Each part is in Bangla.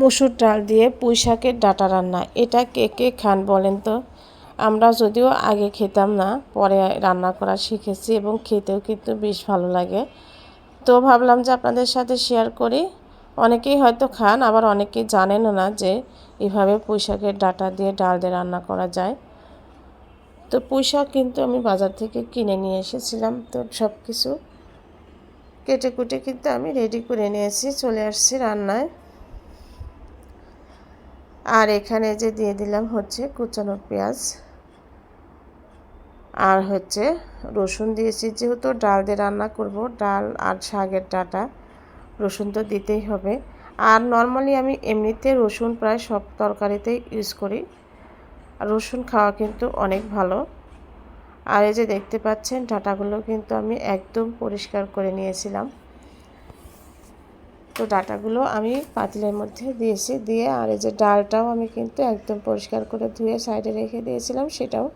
মসুর ডাল দিয়ে পুঁই শাকের ডাটা রান্না, এটা কে কে খান বলেন তো? আমরা যদিও আগে খেতাম না, পরে রান্না করা শিখেছি এবং খেতেও কিন্তু বেশ ভালো লাগে। তো ভাবলাম যে আপনাদের সাথে শেয়ার করি। অনেকেই হয়তো খান, আবার অনেকেই জানেনও না যে এভাবে পুঁই শাকের ডাটা দিয়ে ডাল দিয়ে রান্না করা যায়। তো পুঁই শাক কিন্তু আমি বাজার থেকে কিনে নিয়ে এসেছিলাম, তো সব কিছু কেটে কুটে কিন্তু আমি রেডি করে নিয়েছি, চলে আসছি রান্নায়। আর এখানে যে দিয়ে দিলাম হচ্ছে কুচানো পেঁয়াজ। আর হচ্ছে রসুন দিয়েছি, যেহেতু ডাল দিয়ে রান্না করব, ডাল আর শাকের ডাটা রসুন তো দিতেই হবে। আর নর্মালি আমি এমনিতে রসুন প্রায় সব তরকারিতেই ইউজ করি। রসুন খাওয়া কিন্তু অনেক ভালো। আর এই যে দেখতে পাচ্ছেন, ডাটাগুলো কিন্তু আমি একদম পরিষ্কার করে নিয়েছিলাম। তো ডাটাগুলো আমি পাতিলের মধ্যে দিয়েছি। দিয়ে আর এই যে ডালটাও আমি কিন্তু একদম পরিষ্কার করে ধুয়ে সাইডে রেখে দিয়েছিলাম, সেটাও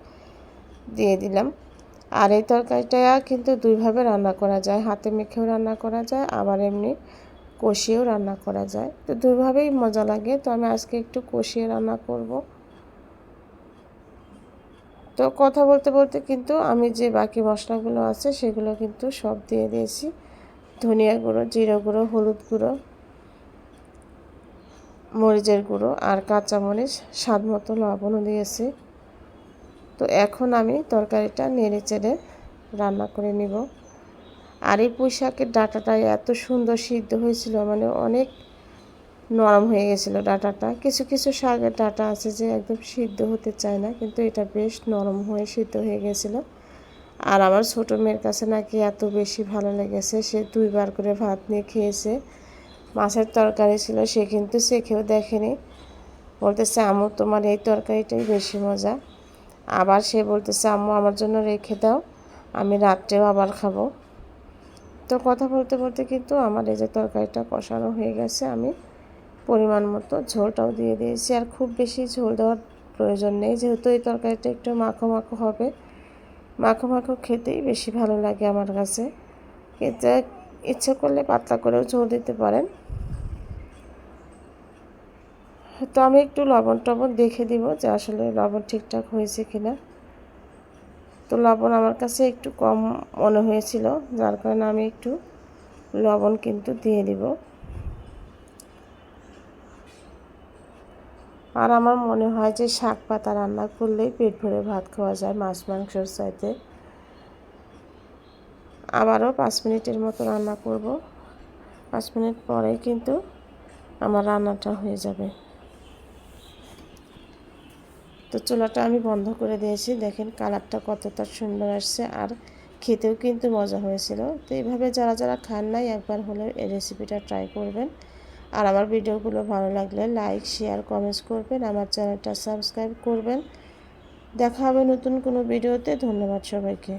দিয়ে দিলাম। আর এই তরকারিটা কিন্তু দুইভাবে রান্না করা যায়। হাতে মেখেও রান্না করা যায়, আবার এমনি কষিয়েও রান্না করা যায়। তো দুইভাবেই মজা লাগে। তো আমি আজকে একটু কষিয়ে রান্না করব। তো কথা বলতে বলতে কিন্তু আমি যে বাকি মশলাগুলো আছে, সেগুলো কিন্তু সব দিয়ে দিয়েছি। ধনিয়া গুঁড়ো, জিরা গুঁড়ো, হলুদ গুঁড়ো, মরিচের গুঁড়ো আর কাঁচামরিচ স্বাদ মতো লবণও দিয়েছি। তো এখন আমি তরকারিটা নেড়ে চেড়ে রান্না করে নিব। আর এই পুঁই শাকের ডাটাটা এত সুন্দর সিদ্ধ হয়েছিল মানে অনেক নরম হয়ে গেছিল ডাটাটা। কিছু কিছু শাকের ডাটা আছে যে একদম সিদ্ধ হতে চায় না, কিন্তু এটা বেশ নরম হয়ে সিদ্ধ হয়ে গেছিল। আর আমার ছোটো মেয়ের কাছে নাকি এত বেশি ভালো লেগেছে, সে দুইবার করে ভাত নিয়ে খেয়েছে। মাছের তরকারি ছিল, সে কিন্তু সে চেখেও দেখেনি। বলতেছে, আম্মু, তোমার এই তরকারিটাই বেশি মজা। আবার সে বলতেছে, আম্মু, আমার জন্য রেখে দাও, আমি রাত্রেও আবার খাব। তো কথা বলতে বলতে কিন্তু আমার এই যে তরকারিটা কষানো হয়ে গেছে, আমি পরিমাণ মতো ঝোলটাও দিয়ে দিয়েছি। আর খুব বেশি ঝোল দেওয়ার প্রয়োজন নেই, যেহেতু এই তরকারিটা একটু মাখো মাখো হবে। মাখো মাখো খেতেই বেশি ভালো লাগে আমার কাছে। কিন্তু ইচ্ছে করলে পাতলা করেও ঝোল দিতে পারেন। তো আমি একটু লবণ টবণ দেখে দিব যে আসলে লবণ ঠিকঠাক হয়েছে কিনা। তো লবণ আমার কাছে একটু কম মনে হয়েছিল, যার কারণে আমি একটু লবণ কিন্তু দিয়ে দিব। আর আমার মনে হয় যে শাক পাতা রান্না করলেই পেট ভরে ভাত খাওয়া যায়, মাছ, মাংসর চাইতে। আবারও পাঁচ মিনিটের মতো রান্না করব। পাঁচ মিনিট পরে কিন্তু আমার রান্নাটা হয়ে যাবে। তো চুলাটা আমি বন্ধ করে দিয়েছি। দেখেন কালারটা কতটা সুন্দর আসছে আর খেতেও কিন্তু মজা হয়েছিল। তো এইভাবে যারা যারা খান নাই, একবার হলেও এই রেসিপিটা ট্রাই করবেন। আর আমার ভিডিওগুলো ভালো লাগলে লাইক শেয়ার কমেন্টস করবেন, আমার চ্যানেলটা সাবস্ক্রাইব করবেন। দেখা হবে নতুন কোনো ভিডিওতে। ধন্যবাদ সবাইকে।